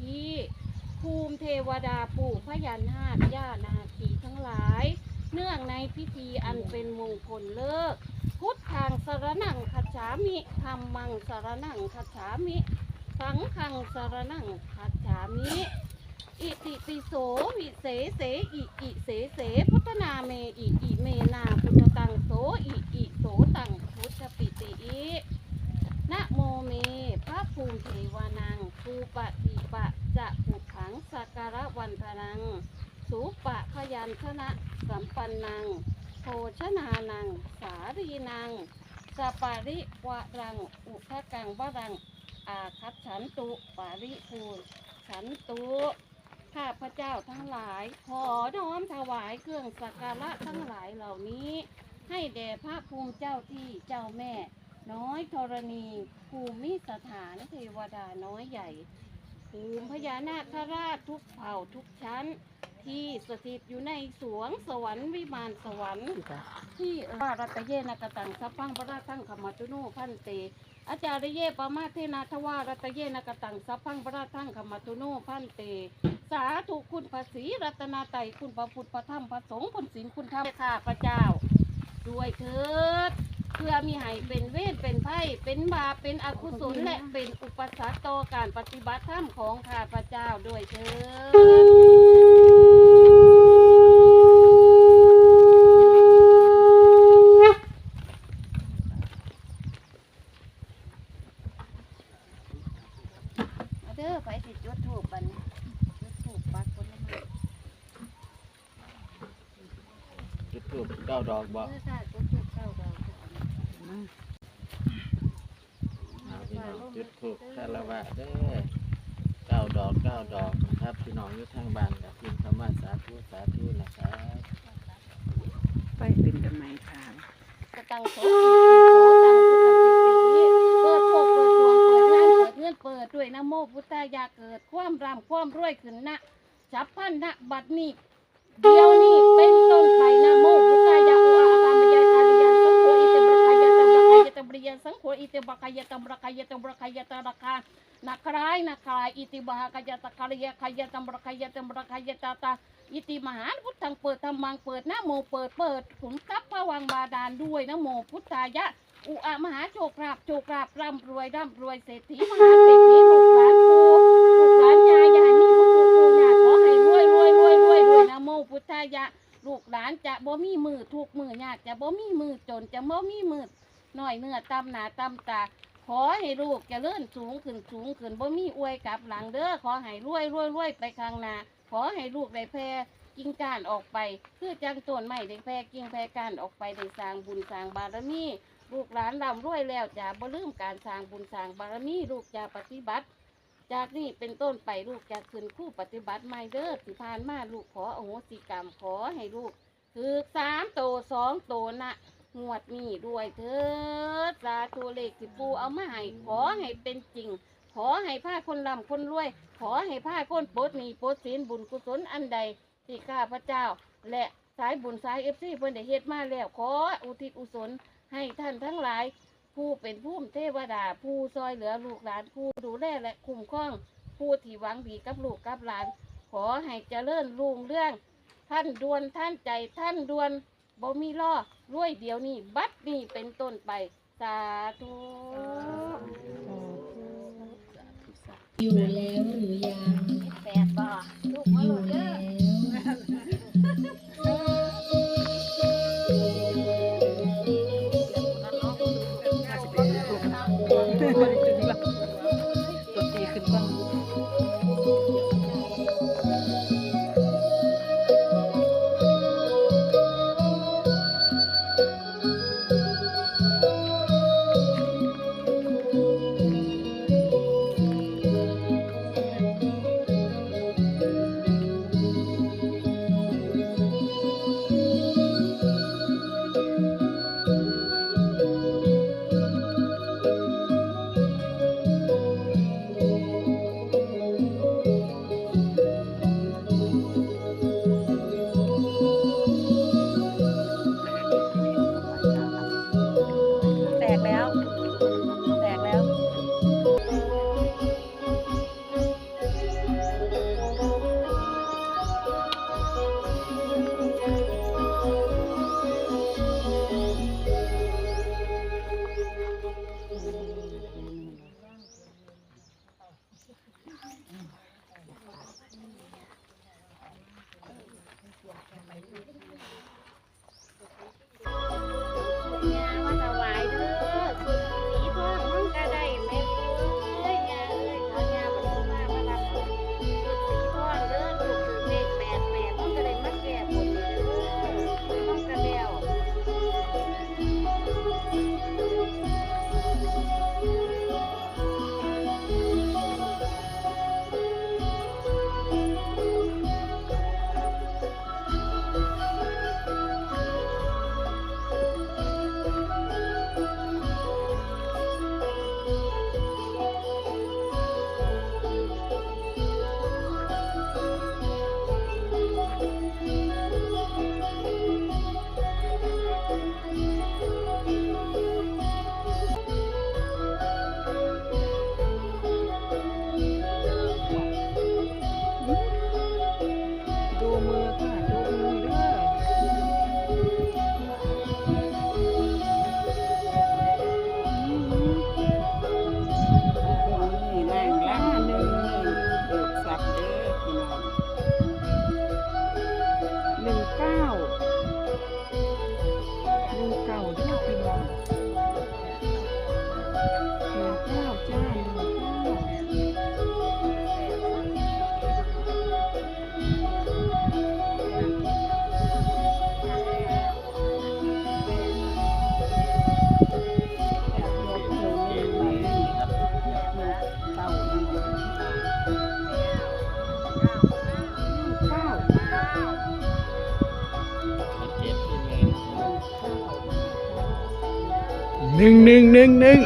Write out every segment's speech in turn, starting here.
ที่ ภูมิเทวดาปู่พญานาคย่านาคีทั้งหลาย เนื่องในพิธีอันเป็นมงคลเลิก พุทธังสารนังคัจฉามิธรรมังสารนังคัจฉามิ สังฆังสารนังคัจฉามิอิติปิโสวิเศเสอิอิเสเส พุทธนาเมอิอิเมนาพุทธตังโสอิอิโสตังพุทธปิติอิ นะโมเม พระภูมิเทวานังภูปะติปะจะปุถังสักการะวันทนังสุปะพยัญชนะสัมปันนังโภชนานัง สารีนังสปาริวะรัง อุทะกังวรัง อาคัตฉันตุ ปาริภูฉันตุข้าพระเจ้าทั้งหลาย ขอน้อมถวายเครื่องสักการะทั้งหลายเหล่านี้ ให้แด่พระภูมิเจ้าที่เจ้าแม่ น้อยธรณีภูมิสถานเทวดาน้อยใหญ่ ภูมิพญานาคราชทุกเผ่าทุกชั้น ที่สถิตอยู่ในสวงสวรรค์วิมานสวรรค์ ที่ว่ารัตเยนกตังสัพพังพระราทังขมัตุโนพันเต อาจารย์เยปมาเทนาทวารัตเยนกตังสัพพังพระราทังขมัตุโนพันเต สาธุคุณพระศรีรัตนาไตรคุณพระพุทธพระธรรมพระสงฆ์คุณศีลคุณธรรมข้าพระเจ้า ด้วยเถิด เพื่อมีให้เป็นเวทเป็นไพ่เป็นบาปเป็นอกุศลและเป็นอุปสรรคต่อการปฏิบัติธรรมของข้าพเจ้าด้วยเถิด เอาเด้อไปสิจุดถูกบัดนจุดถูกปักคนละมือ จุดทูบเก้าดอกบ่ เออค่ะจุดถูกเข้าดอก เอาพี่น้องจุดทูบคารวะเด้อเก้าดอกเก้าดอกนะครับพี่น้องอยู่ทางบ้านกับพิมพ์คำว่าสาธุสาธุนะครับ ไปเป็นกันไหมค่ะ กระตั งโสติโสตังพุทธปิติเปิดโชคเปิดดวงเปิดงานเปิดเงื่อนเปิดด้วยนะโมพุทธายาเกิดความรำความรวยขึ้นนะจับพันนะบัดนี้เดียวนี้เป็นต้นไปนะโมพุทธายาอุอาคามยาคาริยันสังโฆอิเตบรคายะตบรคายะตบริยันสังโฆอิเตบรคายะตบรคายะตบรคายะตราคานักรายนักรายอิติบหากายตะกริยกายตัมบรกายตัมบรกายตาตา อิติมหาพุทธังเปิดธรรมังเปิดนะโมเปิดเปิดขุมทรัพย์พระวังบาดาลด้วยนะโมพุทธายะ อุอะมหาโชคราบโชคราบร่ำรวยร่ำรวยเศรษฐีมหาเศรษฐีลูกหลานปูลูกหลานยายอย่าให้มีผู้ถูกปูญาขอให้รวยรวยรวยรวยรวยนะโมพุทธายะ ลูกหลานจะบ่มีมือถูกมือยากจะบ่มีมือจนจะบ่มีมือหน้อยเนื้อตำหนาตำตาขอให้ลูกจะเลื่อนสูงขึ้นสูงขึ้นบ่มีอวยกลับหลังเด้อขอให้รวยรวยรวยไปข้างหน้า ขอให้ลูกได้แพร่กิ่งก้านออกไปคือจังต้นไม้ได้แพร่กิ่งแพร่ก้านออกไปได้สร้างบุญสร้างบารมีลูกหลานร่ำรวยแล้วจะบ่ลืมการสร้างบุญสร้างบารมีลูกจะปฏิบัติ จากนี้เป็นต้นไปลูกจะขึ้นคู่ปฏิบัติไม่เด้อที่ผ่านมาลูกขออโหสิกรรมขอให้ลูกคือสามโตสองโตนะงวดนี้ด้วยเถิดสาธุเลขสิปูเอามาให้ขอให้เป็นจริง อให้ผ้าคนร่ำคนรวย ขอให้ผ้าคนโปลดหนี้ปลดสินบุญกุศลอันใดที่ข้าพระเจ้า และสายบุญสายเอฟซีเพิ่นได้เฮ็ดมาแล้ว ขออุทิศอุศลให้ท่านทั้งหลาย ผู้เป็นผู้เทวดา ผู้ซอยเหลือลูกหลานผู้ดูแลและคุ้มครองผู้ที่หวังดีกับลูกกับหลาน ขอให้เจริญรุ่งเรื่อง ท่านดวนท่านใจท่านดวนบ่มีล่อรวยเดียวนี้บัดนี้เป็นต้นไป สาธุ อยู่แล้วหรือยัง Yeah, I can't. หนึ่งหนึ่งหนึ่งหนึ่ง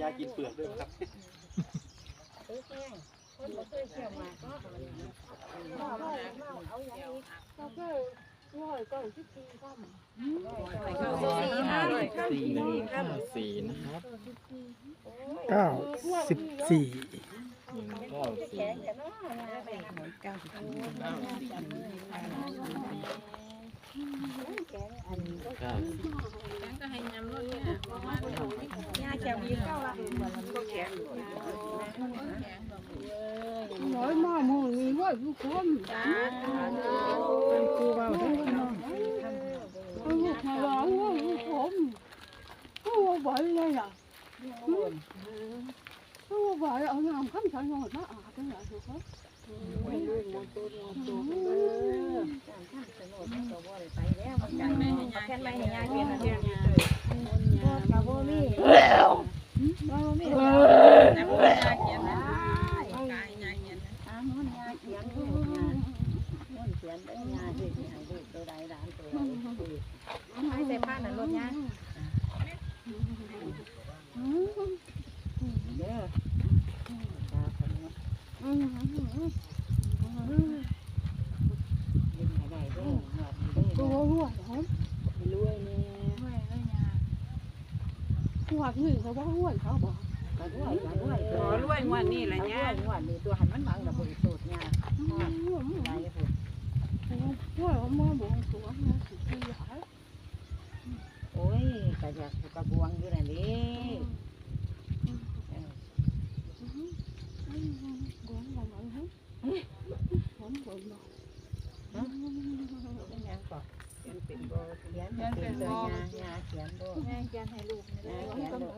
ยากินเปลือกด้วยครับสี่หนึ่งห้าสี่นะครับเก้าสิบสี่ เก้าสี่เก้าสี่น้อยมาหมู่นี้ว่าทุกคนเป็นครูเว้าเด้อ พี่น้องเอาลูกมาล้างว่าทุกคนเขาไว้เลยอะเอาไว้เอาน้ำข้ามฉันหมดมาอาบกันเหรอทุกคนตัวรั่วเหรอรั่วเนี่ยหัวหนึ่งเขาว่ารั่วเขาบอก ขอรวยงวดนี้แหละเนี่ยรั่วรั่วมาบอกตัวเนี่ยสิบปีหายโอ้ยกระอยากกระบวงอยู่นั่นเดิ Gốm là mọi hết. Gốm bự mà. เป็นหยังก่อนเขียนเป็นบ่เขียนเป็นตัวยายาเขียนบ่ยาเขียนให้ลูกยาเขียนบ่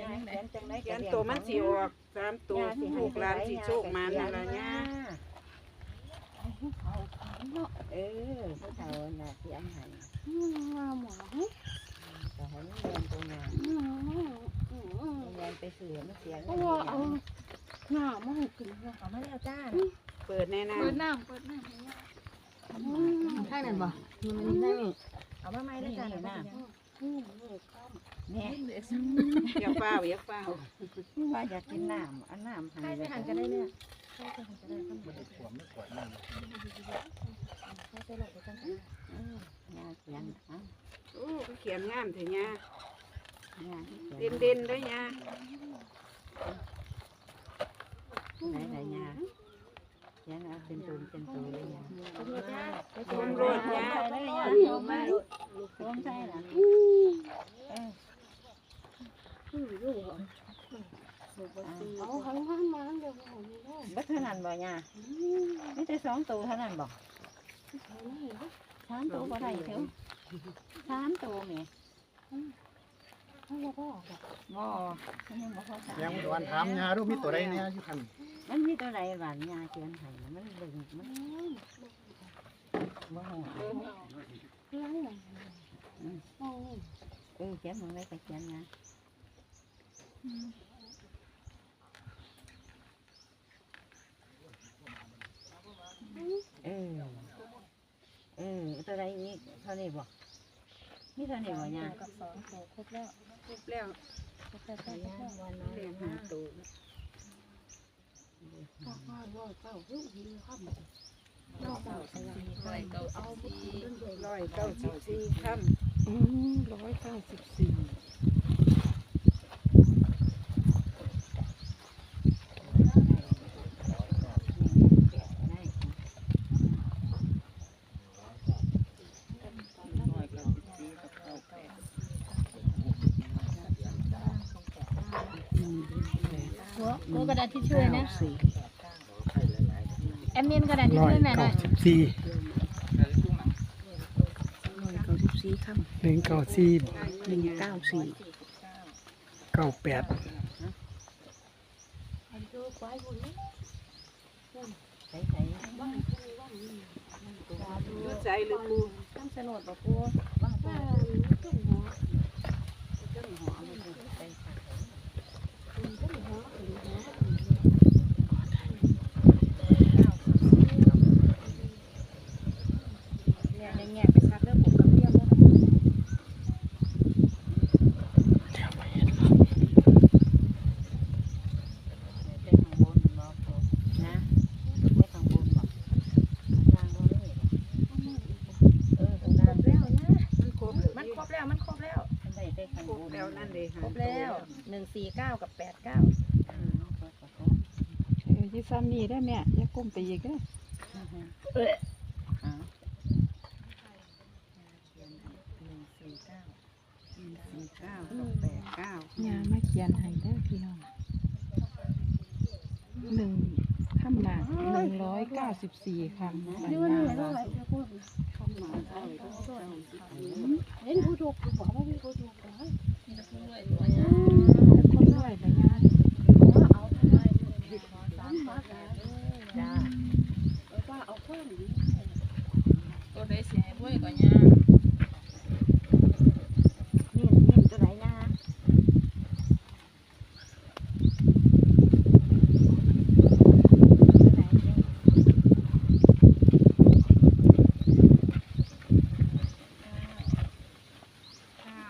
ยาเขียนจังได๋ เขียนตัวมันสิออกสามตัวลูกหลานสิโชคมานั่นล่ะเนี่ย เออผู้เฒ่าน่ะเขียนให้ Mà mà hết. ก็ให้มันเรียนตัวงาน Ừ, ừ, ừ. เรียนไปซื้อมันเขียน Ủa, ừ. หน้ามันขึ้นหัวเอามาแล้วจ้า เปิดแน่นะเปิดน้ำเปิดน้ำให้ย่าข้างนั้นบ่มันนั่งเอามาใหม่เลยจ้าหน้าอืมนี่ข้ามแม่อย่าเฝ้าอย่าเฝ้าว่าอยากกินน้ำอันน้ำให้ไปหันกันได้เนี่ย ยาเขียนอะโอ้ก็เขียนงามเถอะยายาเด่นเด่นด้วยเนี่ยไหนไหนยาเขียนเอาเป็นตัวเป็นตัวเลยยาชมรดยาเลยยาลงมาลงใจหลังเออเอาข้างล่างมาเดี๋ยวเอานี่เด้อบัดเท่านั้นบ่ยาไม่แต่สองตัวเท่านั้นบ่ สามตัวบ่ได้เถอะสามตัวแม่เอาแล้วก็บ่มันยังบ่พอสามยังอุดรถามยาดูมีตัวใดเนี่ยอยู่คันมันมีตัวใดหวานยาเขียนให้มันเบิ่งมันบ่ฮู้ล้งหน่อยเอเออเขียนมันไว้ก็เขียนนะเออ ตัวใดอีกเท่านี้บ่มีเท่านี้บ่ยากับสองตัวครบแล้วครบแล้วครบแล้วครบแล้ววันน้อยเรียนหาตัวข้าวข้าวร้อยเก้าหิ้วหิ้วข้าวหมดเก้าเก้าสี่ร้อยเก้าเอาบุตรเดินด้วยร้อยเก้าสิบสี่คอืมร้อยเก้าสิบสี่ โอ้กระ ดาษที่ช่วยนะแอมมินกระดาษที่ร้อยช่วยแม่หน่เก้าอยสิบสี่เก้าสิบสี่คหนึ่งเก้าสี่ำหนึ่งเก้าสี่เก้าแปด อันเจอควายบุญนี่ ใส่ใส่ำยุดใจหรือกู ตั้งสนุดบ่ปูว่างปู ป้าต้นหัว ต้นหอมใส่ใส่ ต้นหัวต้นหัว เนี่ยแง่ไปชักเรื่องผมกับเพี้ยบ่เป็นทางบนบ่ปูนะไม่ทางบนบ่ทางบนเลยเออทางล่างแล้วนะ มันครบหรือ มันครบแล้ว มันครบแล้วมันได้ได้ทาง ค บ รบ น แล้วนั่นเลยหาครบแล้วหนึ่งสี่เก้ากับแปดเก้าเออยี่ซ้ำนี่ได้แม่อย่าก้มไปอีกเด้อเอออ่าหนึ่งสี่เก้าสี่เก้ากับแปดเก้าย่ามาเขียนให้เด้อพี่น้องหนึ่งคำหนักหนึ่งร้อยเก้าสิบสี่คำนี่มันเหนื่อยเท่าไหร่จะพูดเห็นผู้ถูกบอกว่ามีผู้ถูกเหรอ คนร้อยแต่ยาเอาไมสามบาทนะ จ้า แล้วก็เอาข้าวหนี ตัวได้เสียให้ด้วยก่อนยา นี่นี่ตัวไหนนะตัวไหนเนี่ย เก้า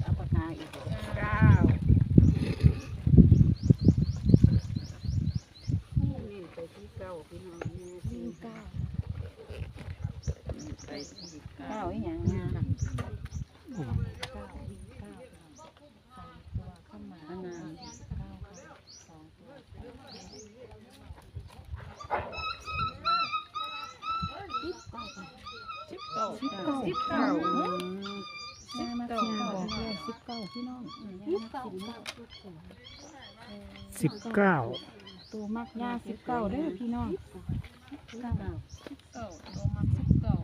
เอาปากกาอีก เก้านี่ไปที่เก้าพี่น้องแม่สี่เก้า เก้าอีหยังนะอันนั้นสิบเก้าสิบเก้าสิบเก้าย่ามาเขียนบอกเลยสิบเก้าพี่น้องสิบเก้าสิบเก้าตัวมักยาสิบเก้าเด้อพี่น้องเก้าเก้าตัวมักสิบเก้า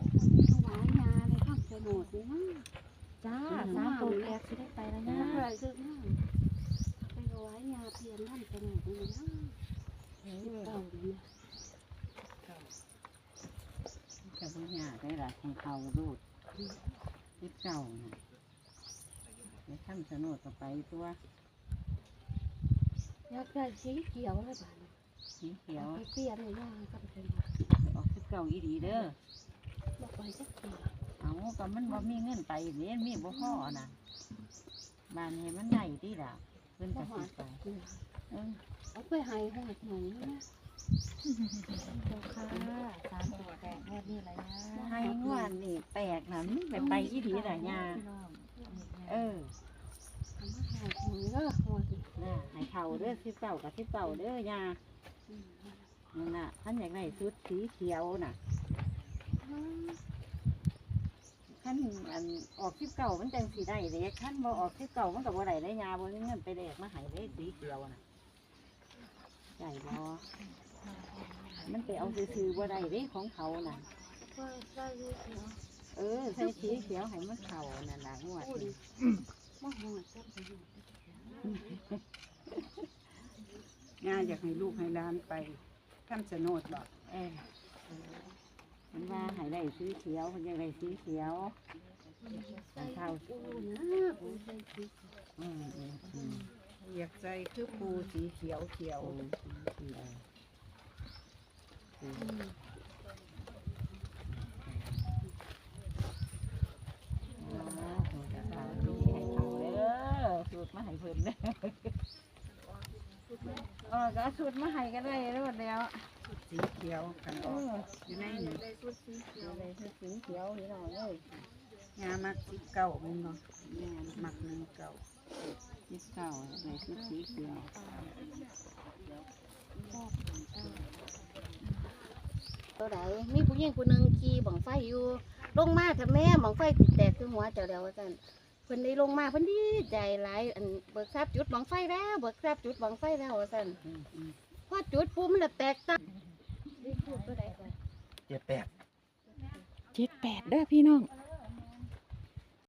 ถวายยาในข้างโฉนดนี่นะจ้าสามตัวแรกสิได้ไปแล้วยานะอะไรคือนะไปถวายยาเพียนท่านโฉนดนี่นะเก้านี่นะจะบุญญาได้ละของเขารูดสิบเก้านะทำสนดก็ไปตัวอยากได้สีเขียวเลยบ้านสีเขียวเอาไปเปลี่ยนเลยย่างก็เป็นออกสิบเก้าอีดีเด้อบอก ไปสักทีเอาก็มันบ่มีเงินไปเนี่ยมีบ่พอน่ะบ้านให้มันใหญ่ที่ล่ะเพิ่นก็ก็หาสิไปกินเออเอาไปให้หอดหนูนะเจ้าค่ะสามตัวแตกงวดนี้เลยนะให้งวดนี่แปลกน่ะมันไปไปอีดีล่ะย่าเออทำให้หอดหนูเด้อหอดหนูน่ะให้เขาเด้อสิบเก้ากับสิบเก้าเด้อย่าอืมนั่นน่ะท่านอยากได้ชุดสีเขียวน่ะ ท่านอันออกสิบเก้ามันจังสีได้เด็กท่านบ่ออกสิบเก้ามันกับบ่ได้ได้ยาบ่มีเงินไปแลกมาให้ได้สีเขียวน่ะใหญ่บ่มันไปเอาซื้อๆบ่ได้เด้ของเขาน่ะก็ใส่เขียวเออใส่สีเขียวให้มันเข้านั่นล่ะงวดนี้มาหอดจับไปหอดย่าอยากให้ลูกให้หลานไปทำสนดบ่เออ มันว่าให้ได้สีเขียวมันยังได้สีเขียวแต่เข้าปูนะปูใส่สีเขียวอืมอืมอืมอยากใจคือปูสีเขียวเขียวโอ้สีเขียวอืมอืมอ๋อสูตรเขาดีให้เขาเด้อสูตรมาให้เพิ่นเด้อเออก็เอาสูตรมาให้ก็ได้แล้วแล้ว สีเขียวกันเอออกออยู่ในนี่อะไรคือสีเขียวนี่น้องเอ้ยย่ามักสิบเก้าแมันบ่แม่นมักหนึ่งเก้าสีเก่าอะไรคือสีเขียวตัวไหนมีผู้หญิงผู้หนึ่งขี่บังไฟอยู่ลงมาถ้าแม่บังไฟติดแตกคือหัวเจ้าเดียวว่าซั่นเพิ่นได้ลงมาเพิ่นดีใจหลายอันเบิกทราบจุดบังไฟแล้วเบิกทราบจุดบังไฟแล้วว่าซั่นอืมอืมพอจุดปุ๊บมันละแตกตับ เจ็ดแปดเจ็ดแปดเด้อพี่น้อง